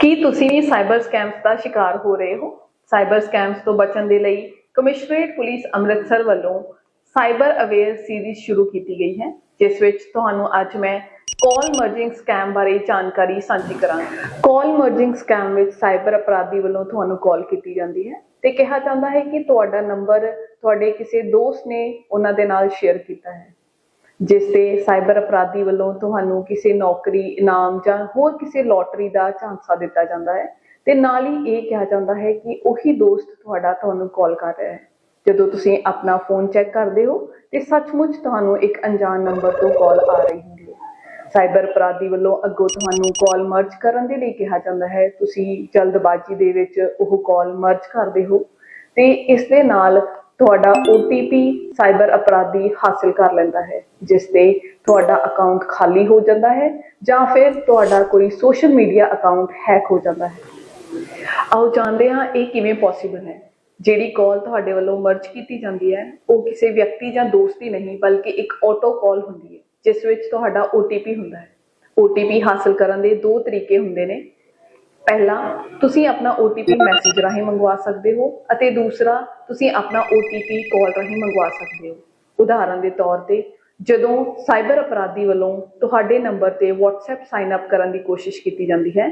ਕੀ ਤੁਸੀਂ ਵੀ cyber scams ਦਾ ਸ਼ਿਕਾਰ ਹੋ ਰਹੇ ਹੋ? ਸਾਈਬਰ ਸਕੈਮਸ ਤੋਂ ਬਚਣ ਦੇ ਲਈ ਕਮਿਸ਼ਨਰੇਟ ਪੁਲਿਸ ਅੰਮ੍ਰਿਤਸਰ ਵੱਲੋਂ ਸਾਈਬਰ ਅਵੇਅਰ ਸੀਰੀਜ਼ ਸ਼ੁਰੂ ਕੀਤੀ ਗਈ ਹੈ, ਜਿਸ ਵਿੱਚ ਤੁਹਾਨੂੰ ਅੱਜ ਮੈਂ ਕਾਲ ਮਰਜਿੰਗ ਸਕੈਮ ਬਾਰੇ ਜਾਣਕਾਰੀ ਸਾਂਝੀ ਕਰਾਂਗੀ। ਕਾਲ ਮਰਜਿੰਗ ਸਕੈਮ ਵਿੱਚ ਸਾਈਬਰ ਅਪਰਾਧੀ ਵੱਲੋਂ ਤੁਹਾਨੂੰ ਕਾਲ ਕੀਤੀ ਜਾਂਦੀ ਹੈ ਤੇ ਕਿਹਾ ਜਾਂਦਾ ਹੈ ਕਿ ਤੁਹਾਡਾ ਨੰਬਰ ਤੁਹਾਡੇ ਕਿਸੇ ਦੋਸਤ ਨੇ ਉਹਨਾਂ ਦੇ ਨਾਲ ਸ਼ੇਅਰ ਕੀਤਾ ਹੈ। ਜਿਸ ਤੇ ਸਾਈਬਰ ਅਪਰਾਧੀ ਵੱਲੋਂ ਤੁਹਾਨੂੰ ਕਿਸੇ ਨੌਕਰੀ, ਇਨਾਮ ਜਾਂ ਹੋਰ ਕਿਸੇ ਲੋਟਰੀ ਦਾ ਝਾਂਸਾ ਦਿੱਤਾ ਜਾਂਦਾ ਹੈ। ਤੇ ਨਾਲ ਹੀ ਇਹ ਕਿਹਾ ਜਾਂਦਾ ਹੈ ਕਿ ਉਹੀ ਦੋਸਤ ਤੁਹਾਡਾ ਤੁਹਾਨੂੰ ਕਾਲ ਕਰ ਰਿਹਾ ਹੈ। ਜਦੋਂ ਤੁਸੀਂ ਆਪਣਾ ਫੋਨ ਚੈੱਕ ਕਰਦੇ ਹੋ, ਤੇ ਸੱਚਮੁੱਚ ਤੁਹਾਨੂੰ ਇੱਕ ਅਣਜਾਣ ਨੰਬਰ ਤੋਂ ਕਾਲ ਆ ਰਹੀ ਹੁੰਦੀ ਹੈ। ਸਾਈਬਰ ਅਪਰਾਧੀ ਵੱਲੋਂ ਅੱਗੋਂ ਤੁਹਾਨੂੰ ਕਾਲ ਮਰਜ ਕਰਨ ਦੇ ਲਈ ਕਿਹਾ ਜਾਂਦਾ ਹੈ, ਤੁਸੀਂ ਜਲਦਬਾਜ਼ੀ ਦੇ ਵਿੱਚ ਉਹ ਕਾਲ ਮਰਜ ਕਰਦੇ ਹੋ। ਤੇ ਇਸ ਦੇ ਨਾਲ ਤੁਹਾਡਾ OTP ਸਾਈਬਰ ਅਪਰਾਧੀ ਹਾਸਲ ਕਰ ਲੈਂਦਾ ਹੈ, ਜਿਸ ਤੇ ਤੁਹਾਡਾ ਅਕਾਊਂਟ ਖਾਲੀ ਹੋ ਜਾਂਦਾ ਹੈ ਜਾਂ ਫਿਰ ਤੁਹਾਡਾ ਕੋਈ ਸੋਸ਼ਲ ਮੀਡੀਆ ਅਕਾਊਂਟ ਹੈਕ ਹੋ ਜਾਂਦਾ ਹੈ। ਆਓ ਜਾਣਦੇ ਹਾਂ ਇਹ ਕਿਵੇਂ ਪੋਸੀਬਲ ਹੈ। ਜਿਹੜੀ ਕਾਲ ਤੁਹਾਡੇ ਵੱਲੋਂ ਮਰਜ ਕੀਤੀ ਜਾਂਦੀ ਹੈ, ਉਹ ਕਿਸੇ ਵਿਅਕਤੀ ਜਾਂ ਦੋਸਤ ਦੀ ਨਹੀਂ, ਬਲਕਿ ਇੱਕ ਆਟੋ ਕਾਲ ਹੁੰਦੀ ਹੈ, ਜਿਸ ਵਿੱਚ ਤੁਹਾਡਾ OTP ਹੁੰਦਾ ਹੈ। OTP ਹਾਸਲ ਕਰਨ ਦੇ ਦੋ ਤਰੀਕੇ ਹੁੰਦੇ ਨੇ। ਪਹਿਲਾ ਤੁਸੀਂ ਆਪਣਾ OTP ਮੈਸੇਜ ਰਾਹੀਂ ਮੰਗਵਾ ਸਕਦੇ ਹੋ ਅਤੇ ਦੂਸਰਾ, ਤੁਸੀਂ ਆਪਣਾ OTP ਕਾਲ ਰਾਹੀਂ ਮੰਗਵਾ ਸਕਦੇ ਹੋ। ਉਦਾਹਰਨ ਦੇ ਤੌਰ ਤੇ, ਜਦੋਂ ਸਾਈਬਰ ਅਪਰਾਧੀ ਵੱਲੋਂ ਤੁਹਾਡੇ ਨੰਬਰ ਤੇ WhatsApp ਸਾਈਨ ਅਪ ਕਰਨ ਦੀ ਕੋਸ਼ਿਸ਼ ਕੀਤੀ ਜਾਂਦੀ ਹੈ